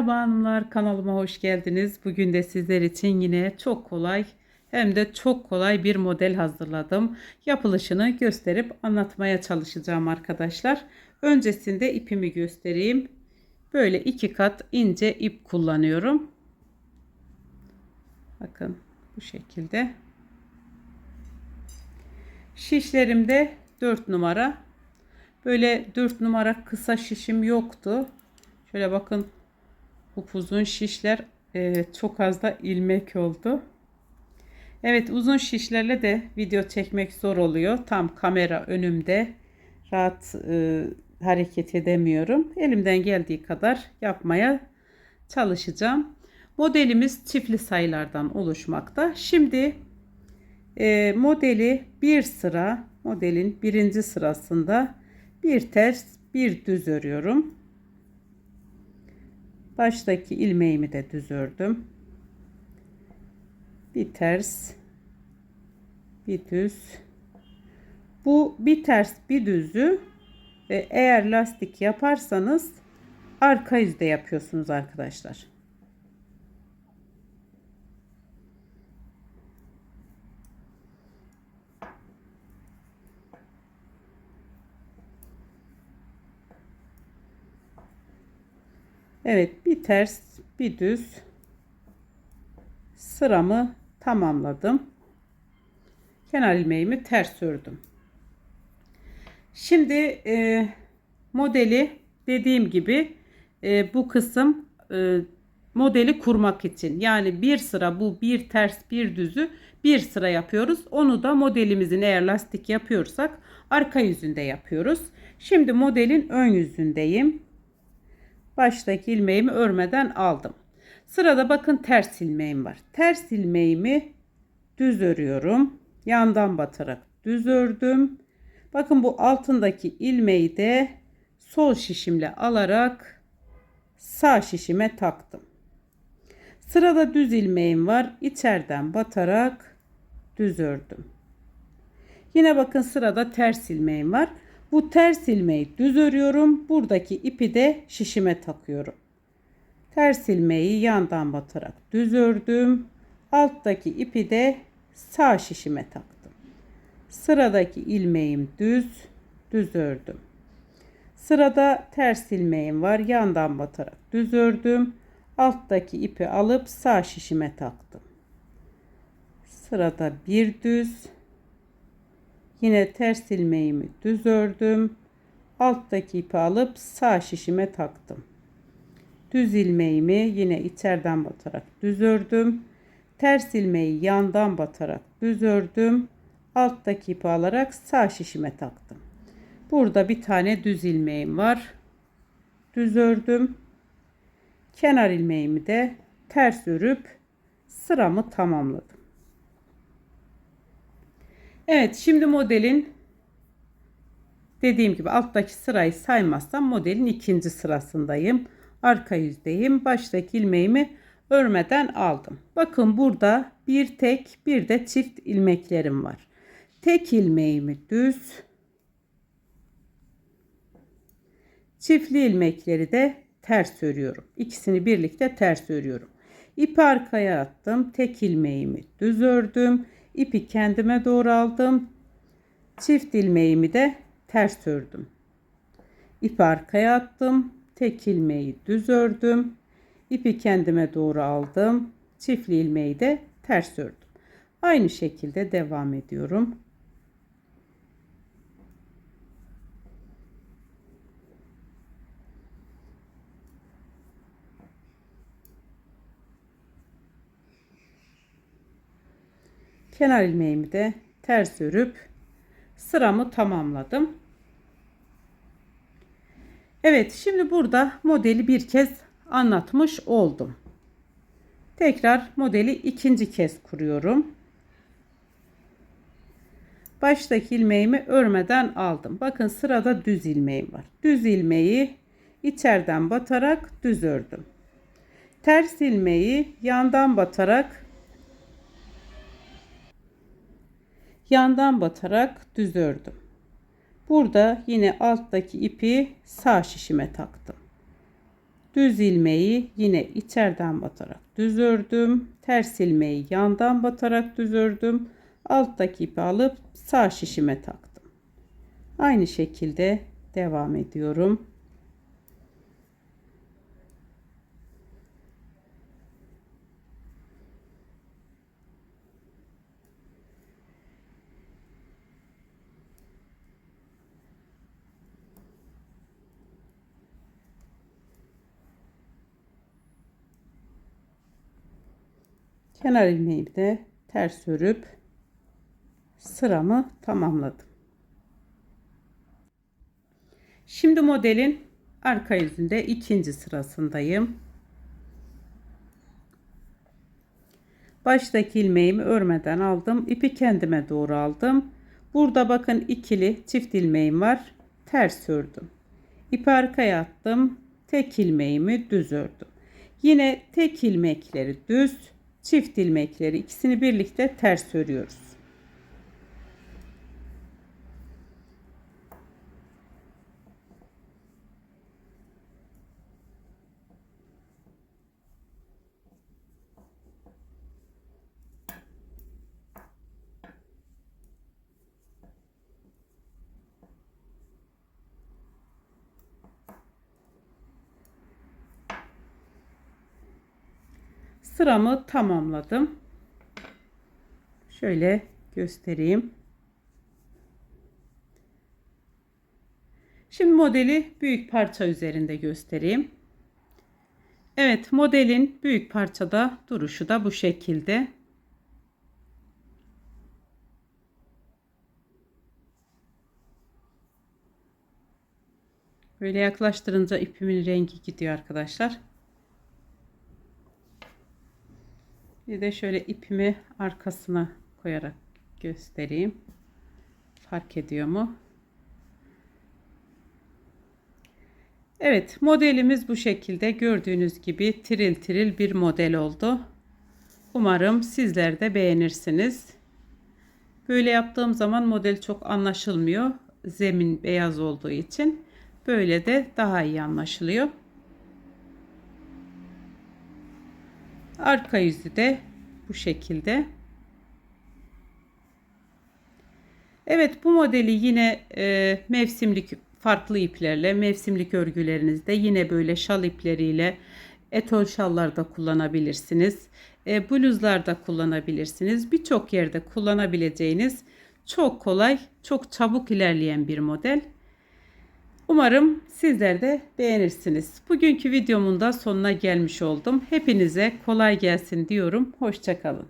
Merhaba hanımlar kanalıma hoş geldiniz. Bugün de sizler için yine çok kolay hem de çok kolay bir model hazırladım. Yapılışını gösterip anlatmaya çalışacağım arkadaşlar. Öncesinde ipimi göstereyim. Böyle iki kat ince ip kullanıyorum. Bakın bu şekilde. Şişlerimde 4 numara. Böyle 4 numara kısa şişim yoktu. Şöyle bakın upuzun şişler e, çok az da ilmek oldu. Evet uzun şişlerle de video çekmek zor oluyor. Tam kamera önümde rahat e, hareket edemiyorum. Elimden geldiği kadar yapmaya çalışacağım. Modelimiz çiftli sayılardan oluşmakta. Şimdi e, modeli bir sıra modelin birinci sırasında bir ters bir düz örüyorum. Baştaki ilmeğimi de düz ördüm. Bir ters, bir düz. Bu bir ters, bir düzü eğer lastik yaparsanız arka yüzde yapıyorsunuz arkadaşlar. Evet bir ters bir düz sıramı tamamladım. Kenar ilmeğimi ters ördüm. Şimdi e, modeli dediğim gibi e, bu kısım e, modeli kurmak için yani bir sıra bu bir ters bir düzü bir sıra yapıyoruz. Onu da modelimizin eğer lastik yapıyorsak arka yüzünde yapıyoruz. Şimdi modelin ön yüzündeyim baştaki ilmeğimi örmeden aldım. Sırada bakın ters ilmeğim var. Ters ilmeğimi düz örüyorum. Yandan batarak düz ördüm. Bakın bu altındaki ilmeği de sol şişimle alarak sağ şişime taktım. Sırada düz ilmeğim var. İçeriden batarak düz ördüm. Yine bakın sırada ters ilmeğim var. Bu ters ilmeği düz örüyorum. Buradaki ipi de şişime takıyorum. Ters ilmeği yandan batarak düz ördüm. Alttaki ipi de sağ şişime taktım. Sıradaki ilmeğim düz, düz ördüm. Sırada ters ilmeğim var. Yandan batarak düz ördüm. Alttaki ipi alıp sağ şişime taktım. Sırada bir düz, Yine ters ilmeğimi düz ördüm. Alttaki ipi alıp sağ şişime taktım. Düz ilmeğimi yine içeriden batarak düz ördüm. Ters ilmeği yandan batarak düz ördüm. Alttaki ipi alarak sağ şişime taktım. Burada bir tane düz ilmeğim var. Düz ördüm. Kenar ilmeğimi de ters örüp sıramı tamamladım. Evet şimdi modelin dediğim gibi alttaki sırayı saymazsam modelin ikinci sırasındayım. Arka yüzdeyim. Baştaki ilmeğimi örmeden aldım. Bakın burada bir tek bir de çift ilmeklerim var. Tek ilmeğimi düz çiftli ilmekleri de ters örüyorum. İkisini birlikte ters örüyorum. İpi arkaya attım. Tek ilmeğimi düz ördüm. İpi kendime doğru aldım. Çift ilmeğimi de ters ördüm. İpi arkaya attım. Tek ilmeği düz ördüm. İpi kendime doğru aldım. Çiftli ilmeği de ters ördüm. Aynı şekilde devam ediyorum. Kenar ilmeğimi de ters örüp sıramı tamamladım. Evet şimdi burada modeli bir kez anlatmış oldum. Tekrar modeli ikinci kez kuruyorum. Baştaki ilmeğimi örmeden aldım. Bakın sırada düz ilmeğim var. Düz ilmeği içeriden batarak düz ördüm. Ters ilmeği yandan batarak yandan batarak düz ördüm. Burada yine alttaki ipi sağ şişime taktım. Düz ilmeği yine içeriden batarak düz ördüm. Ters ilmeği yandan batarak düz ördüm. Alttaki ipi alıp sağ şişime taktım. Aynı şekilde devam ediyorum. Kenar ilmeğimi de ters örüp sıramı tamamladım. Şimdi modelin arka yüzünde ikinci sırasındayım. Baştaki ilmeğimi örmeden aldım. ipi kendime doğru aldım. Burada bakın ikili çift ilmeğim var. Ters ördüm. İpi arkaya attım. Tek ilmeğimi düz ördüm. Yine tek ilmekleri düz, çift ilmekleri ikisini birlikte ters örüyoruz. Sıramı tamamladım. Şöyle göstereyim. Şimdi modeli büyük parça üzerinde göstereyim. Evet modelin büyük parçada duruşu da bu şekilde. Böyle yaklaştırınca ipimin rengi gidiyor arkadaşlar. Bir de şöyle ipimi arkasına koyarak göstereyim. Fark ediyor mu? Evet modelimiz bu şekilde gördüğünüz gibi tiril tiril bir model oldu. Umarım sizler de beğenirsiniz. Böyle yaptığım zaman model çok anlaşılmıyor. Zemin beyaz olduğu için. Böyle de daha iyi anlaşılıyor. Arka yüzü de bu şekilde. Evet bu modeli yine e, mevsimlik farklı iplerle mevsimlik örgülerinizde yine böyle şal ipleriyle etol şallarda kullanabilirsiniz. E, bluzlarda kullanabilirsiniz. Birçok yerde kullanabileceğiniz çok kolay, çok çabuk ilerleyen bir model. Umarım sizler de beğenirsiniz. Bugünkü videomun da sonuna gelmiş oldum. Hepinize kolay gelsin diyorum. Hoşçakalın.